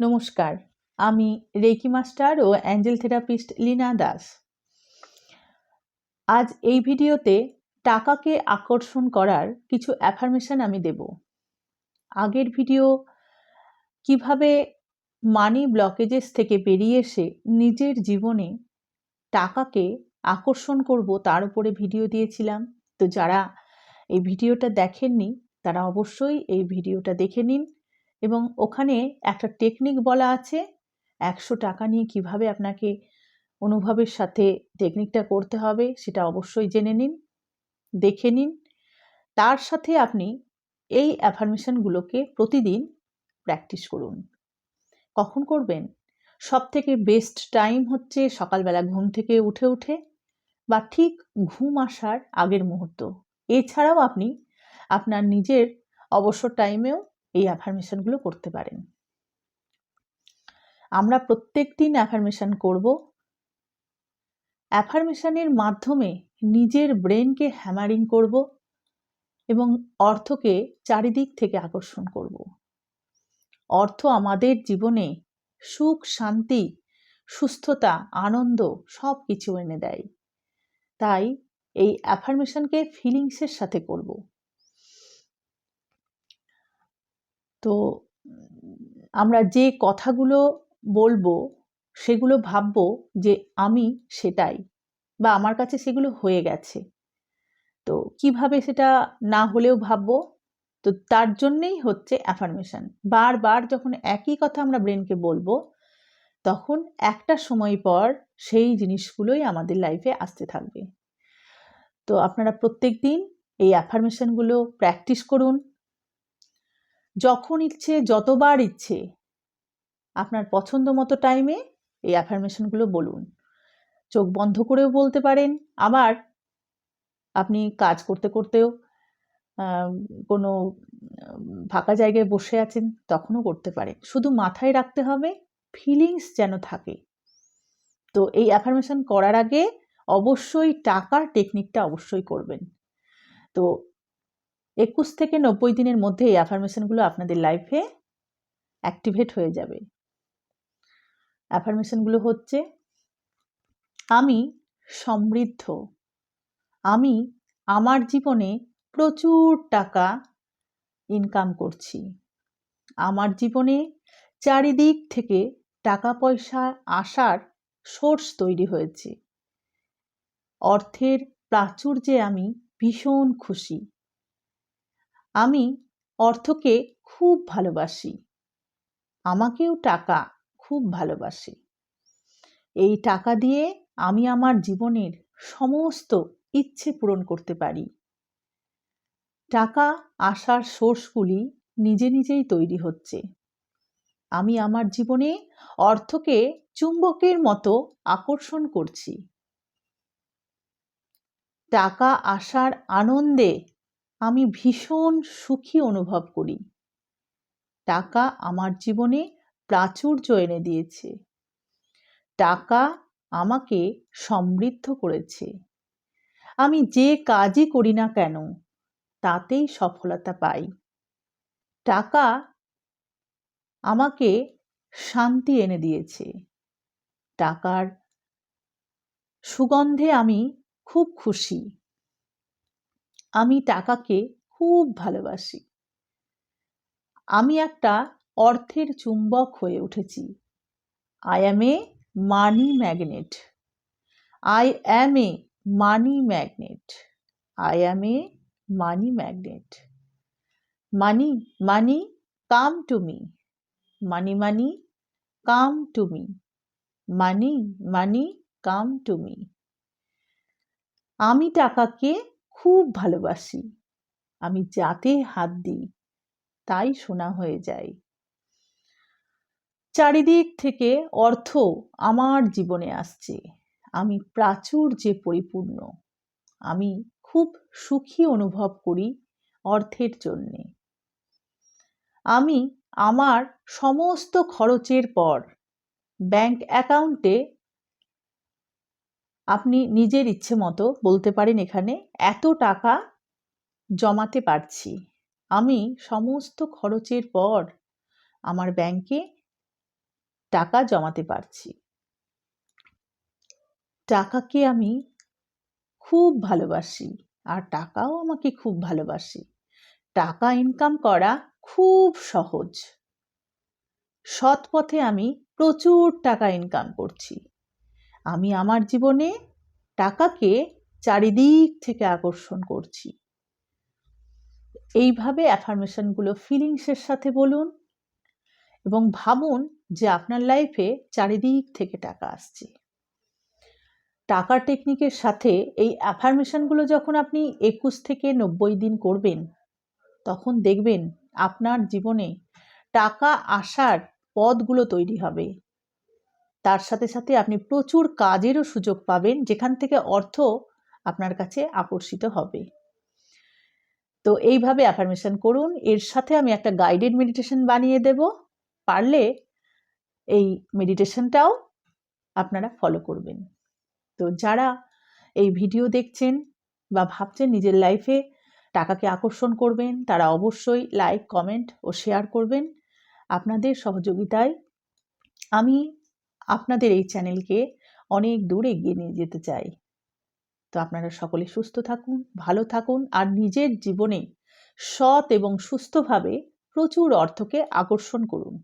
নমস্কার, আমি reiki master ও অ্যাঞ্জেল থেরাপিস্ট লীনা দাস। আজ এই ভিডিওতে টাকাকে আকর্ষণ করার কিছু অ্যাফার্মেশন আমি দেব। আগের ভিডিও, কীভাবে মানি ব্লকেজেস থেকে বেরিয়ে এসে নিজের জীবনে টাকাকে আকর্ষণ করব তার উপরে ভিডিও দিয়েছিলাম। তো যারা এই ভিডিওটা দেখেননি, তারা অবশ্যই এই ভিডিওটা দেখে নিন। এবং ওখানে একটা টেকনিক বলা আছে, একশো টাকা নিয়ে কীভাবে আপনাকে অনুভবের সাথে টেকনিকটা করতে হবে সেটা অবশ্যই জেনে নিন, দেখে নিন। তার সাথে আপনি এই অ্যাফার্মেশনগুলোকে প্রতিদিন প্র্যাকটিস করুন। কখন করবেন? সব থেকে বেস্ট টাইম হচ্ছে সকালবেলা ঘুম থেকে উঠে উঠে বা ঠিক ঘুম আসার আগের মুহূর্ত। এছাড়াও আপনি আপনার নিজের অবসর টাইমেও এই অ্যাফার্মেশনগুলো করতে পারেন। আমরা প্রত্যেক দিন অ্যাফার্মেশন করব। অ্যাফার্মেশনের মাধ্যমে নিজের ব্রেনকে হ্যামারিং করব এবং অর্থকে চারিদিক থেকে আকর্ষণ করব। অর্থ আমাদের জীবনে সুখ, শান্তি, সুস্থতা, আনন্দ সব কিছু এনে দেয়। তাই এই অ্যাফার্মেশনকে ফিলিংসের সাথে করব। তো, আমরা যে কথাগুলো বলব, সেগুলো ভাববো যে আমি সেটাই বা আমার কাছে সেগুলো হয়ে গেছে। তো কীভাবে সেটা না হলেও ভাববো? তো তার জন্যেই হচ্ছে অ্যাফার্মেশন বারবার যখন একই কথা আমরা ব্রেনকে বলব, তখন একটা সময় পর সেই জিনিসগুলোই আমাদের লাইফে আসতে থাকবে। তো আপনারা প্রত্যেক দিন এই অ্যাফার্মেশনগুলো প্র্যাকটিস করুন। যখন ইচ্ছে, যতবার ইচ্ছে, আপনার পছন্দ মতো টাইমে এই অ্যাফার্মেশনগুলো বলুন। চোখ বন্ধ করেও বলতে পারেন, আবার আপনি কাজ করতে করতেও কোনো ফাঁকা জায়গায় বসে আছেন, তখনও করতে পারেন। শুধু মাথায় রাখতে হবে ফিলিংস যেন থাকে। তো এই অ্যাফার্মেশন করার আগে অবশ্যই টাকার টেকনিকটা অবশ্যই করবেন। তো একুশ থেকে নব্বই দিনের মধ্যে এই অ্যাফার্মেশনগুলো আপনাদের লাইফে অ্যাক্টিভেট হয়ে যাবে। অ্যাফার্মেশনগুলো হচ্ছে, আমি সমৃদ্ধ। আমি আমার জীবনে প্রচুর টাকা ইনকাম করছি। আমার জীবনে চারিদিক থেকে টাকা পয়সা আসার সোর্স তৈরি হয়েছে। অর্থের প্রাচুর্যে আমি ভীষণ খুশি। আমি অর্থকে খুব ভালোবাসি। আমাকেও টাকা খুব ভালোবাসে। এই টাকা দিয়ে আমি আমার জীবনের সমস্ত ইচ্ছে পূরণ করতে পারি। টাকা আসার সোর্সগুলি নিজে নিজেই তৈরি হচ্ছে। আমি আমার জীবনে অর্থকে চুম্বকের মতো আকর্ষণ করছি। টাকা আসার আনন্দে আমি ভীষণ সুখী অনুভব করি। টাকা আমার জীবনে প্রাচুর্য এনে দিয়েছে। টাকা আমাকে সমৃদ্ধ করেছে। আমি যে কাজই করি না কেন, তাতেই সফলতা পাই। টাকা আমাকে শান্তি এনে দিয়েছে। টাকার সুগন্ধে আমি খুব খুশি। আমি টাকাকে খুব ভালোবাসি। আমি একটা অর্থের চুম্বক হয়ে উঠেছি। I am a money magnet I am a money magnet I am a money magnet money money come to me money money come to me money money come to me আমি টাকাকে খুব ভালোবাসি। আমি যাতে হাত দিই, তাই শোনা হয়ে যায়। চারিদিক থেকে অর্থ আমার জীবনে আসছে। আমি প্রাচুর্যে পরিপূর্ণ, আমি খুব সুখী অনুভব করি অর্থের জন্যে। আমি আমার সমস্ত খরচের পর, ব্যাংক অ্যাকাউন্টে আপনি নিজের ইচ্ছে মতো বলতে পারেন এখানে, এত টাকা জমাতে পারছি। আমি সমস্ত খরচের পর আমার ব্যাংকে টাকা জমাতে পারছি। টাকাকে আমি খুব ভালোবাসি আর টাকাও আমাকে খুব ভালোবাসি। টাকা ইনকাম করা খুব সহজ। সৎ পথে আমি প্রচুর টাকা ইনকাম করছি। আমি আমার জীবনে টাকাকে চারিদিক থেকে আকর্ষণ করছি। এইভাবে অ্যাফার্মেশনগুলো ফিলিংসের সাথে বলুন এবং ভাবুন যে আপনার লাইফে চারিদিক থেকে টাকা আসছে। টাকা টেকনিকের সাথে এই অ্যাফার্মেশনগুলো যখন আপনি একুশ থেকে নব্বই দিন করবেন, তখন দেখবেন আপনার জীবনে টাকা আসার পথগুলো তৈরি হবে। তার সাথে সাথে আপনি প্রচুর কাজেরও সুযোগ পাবেন, যেখান থেকে অর্থ আপনার কাছে আকর্ষিত হবে। তো এইভাবে অ্যাফার্মেশন করুন। এর সাথে আমি একটা গাইডেড মেডিটেশন বানিয়ে দেব। পারলে এই মেডিটেশনটাও আপনারা ফলো করবেন। তো যারা এই ভিডিও দেখছেন বা ভাবছেন নিজের লাইফে টাকাকে আকর্ষণ করবেন, তারা অবশ্যই লাইক কমেন্ট ও শেয়ার করবেন। আপনাদের সহযোগিতায় আমি আপনাদের এই চ্যানেলকে অনেক দূর এগিয়ে নিয়ে যেতে চাই। তো আপনারা সকলে সুস্থ থাকুন, ভালো থাকুন আর নিজের জীবনে সৎ এবং সুস্থভাবে প্রচুর অর্থকে আকর্ষণ করুন।